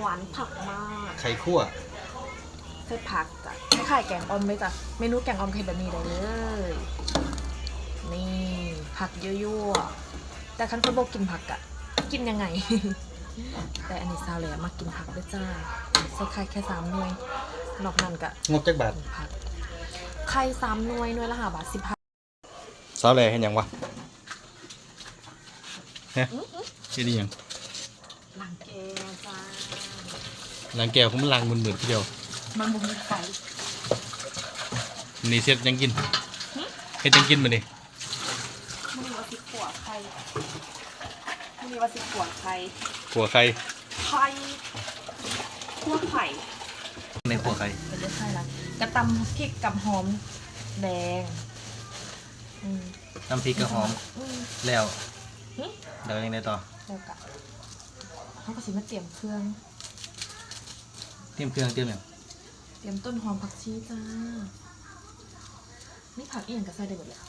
หวานผักมากไข่คั่วใส่ผักจ้ะคล้ายๆแกงออมเลยจ้ะเมนูแกงออมเค็มแบบนี้ได้เลย นี่ผักยั่วๆแต่คันคนบอกกินผักอะกินยังไง แต่อันนี้ซาวเลยมากินผักด้วยจ้าใส่ไข่แค่สามหน่วยนอกนั้นก็งบจักบาทผักไข่สามหน่วยหน่วยละห้าบาทสิบห้าสาวแหล่เห็นยังวะฮะที่นี่ยัง หลังแกงจ้าล้างแก้วเขามันล้างมือๆทีเดียวมันบุมีไข่นี่เสร็จยังกินเฮ็ดยังกินมาดิมันมีว่าสิขวไข่มันมีว่าสิขวไข่ขัวไข่ไข่คั่วไข่ในขัวไข่เป็นเลือดไข่ละกระตำพริกกับหอมแดงอืมน้ำพริกกระหอม อืมแล้ว หึแล้วยังไงต่อ แล้วก็ เขาก็สิมาเตรียมเครื่อง เตรียมเครื่องเตรียมอย่างเตรียมต้นหอมผักชีจ้า นี่ผักอีกอย่างก็ใส่ได้หมดเลย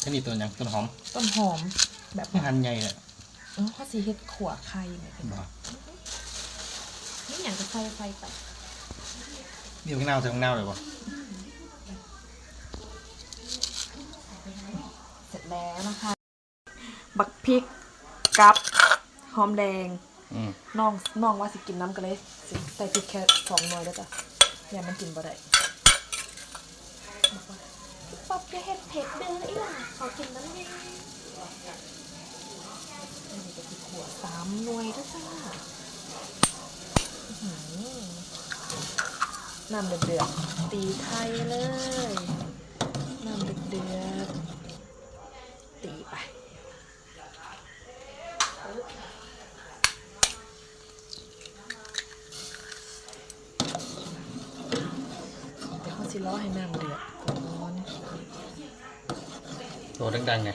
แค่นี้ตัวอย่างต้นหอมต้นหอมแบบหั่นใหญ่เลยเออเขาสีเฮ็ดขวไข่เนี่ยเป็นบ่นี่อย่างก็ใส่ไฟไป เดี๋ยวข้างหน้าใส่ข้างหน้าเลยบ่เสร็จแล้วนะคะ บักพริกกับหอมแดงอืมน้องน้องว่าสิกินน้ำกันเลยสิใส่พริกแค่สองหน่วยแล้วจ้ะอย่ามันกินบ่ได้ ป๊อบจะเฮ็ดเผ็ดเด้ออีหล่ะขอกินน้ำเย็นอันนี้ก็คือขัวสามหน่วยด้วยจ้าอื้อหือ น้ำเดือดๆตีไข่เลย น้ำเดือดๆตีไปเดี๋ยวเขาสิล้อให้น้ำเดือดก่อนตัวดังๆไง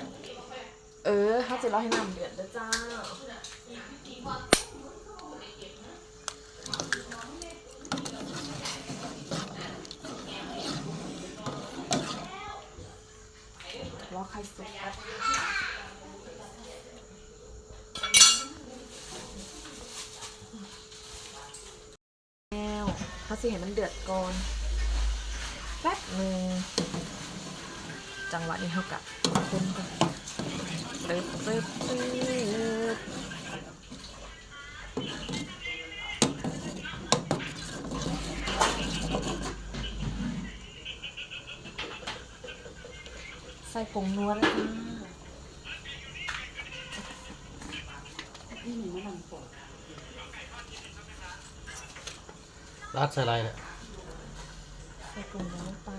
เออเขาสิล้อให้น้ำเดือดแล้วจ้า ล้อไข่สุกครับ แล้วเขาสิเห็นมันเดือดก่อนแป๊บหนึ่งจังหวะนี้เท่ากับคนกันเติบเติบเติบ ใส่ผงนัวแล้วจ้าพี่หนูไม่ทำผงราดใส่อะไรเนี่ยใส่ผงนัวลงไป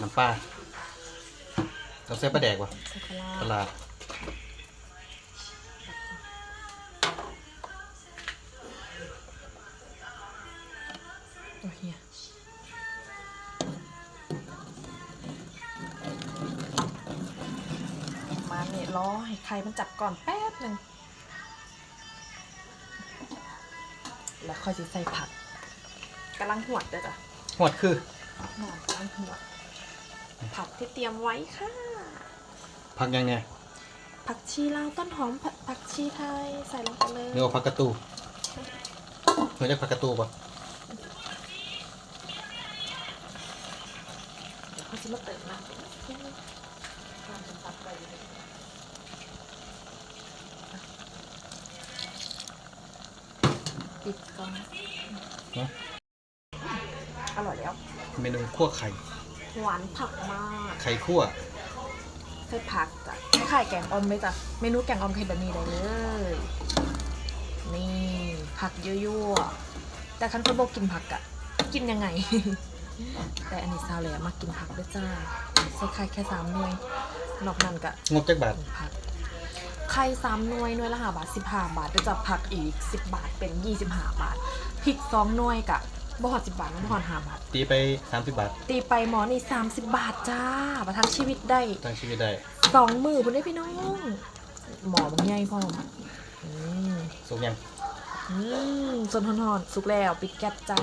น้ำปลาเราใส่ปลาแดกวะใส่ปลาปลาร้าร้าโอ้เฮีย มาเนี่ยล้อให้ไข่มันจับก่อนแป๊บหนึ่งแล้วค่อยจะใส่ผักกำลังหวดเด้อจ้ะหวดคือหอมกำลังหวด ผักที่เตรียมไว้ค่ะ ผักยังไงผักชีลาวต้นหอมผักผักชีไทยใส่ลงไปเลยเรียกว่าผักกระตูเรียกผักกระตูปะเดี๋ยวเขาจะมาเติมน้ำนิดนึงน้ำเป็นตักไปเลยปิดก่อนเนอะอร่อยแล้ว เมนูคั่วไข่ หวานผักมากไข่คั่วใส่ผักจ้ะคล้ายๆแกงออมเลยจ้ะเมนูแกงออมเค็มแบบนี้ได้เลย นี่ ผักยั่วๆแต่คันคนบอกกินผักอะกินยังไง แต่อันนี้ซาวเลยมากินผักด้วยจ้าใส่ไข่แค่สามหน่วยนอกนั้นก็งบจักบาทผักไข่สามหน่วยหน่วยละห้าบาทสิบห้าบาทด้วยจ้ะผักอีกสิบบาทเป็นยี่สิบห้าบาทพริกสองหน่วยกะบ่หอดสิบบาทนะบ่หอดห้าบาท ตีไป 30 บาทตีไปหมอนี่สามสิบบาทจ้าประทังชีวิตได้ตั้งชีวิตได้สองมือคุณได้พี่น้อง หมอบางใหญ่พ่อมอืม สุกยัง อืมส่วนหอนๆสุกแล้ว ปิดแก๊สจ้า